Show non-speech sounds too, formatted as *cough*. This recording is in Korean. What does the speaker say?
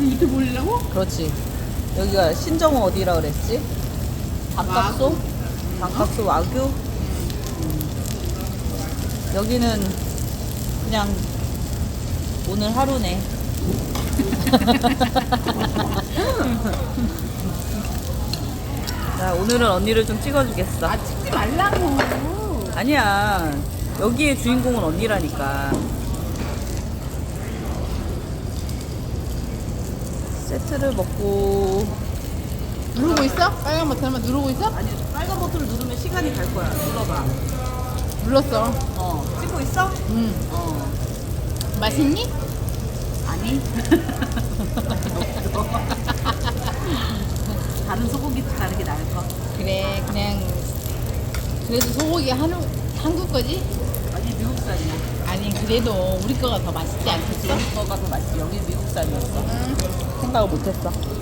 유튜브 올리려고? 그렇지. 여기가 신정호 어디라 그랬지? 단각소? 와구? 단각소 와규? 음. 여기는 그냥 오늘 하루네. *laughs* 자, 오늘은 언니를 좀 찍어주겠어. 아 찍지 말라고. 아니야. 여기의 주인공은 언니라니까. 세트를 먹고 누르고 있어? 빨간 버튼만 누르고 있어? 아니 빨간 버튼을 누르면 시간이 갈 거야. 눌러봐. 눌렀어. 어 찍고 있어? 응. 어 맛있니? 아니. *laughs* 다른 소고기 가는 게 나을 거. 그래 그냥 그래도 소고기 한우 한국 거지? 아니 미국산이야. 아니 그래도 우리 거가 더 맛있지 않겠어? 미국 거가 더 맛있지. 여기 미국산이었어. 응. 생각을 못했어.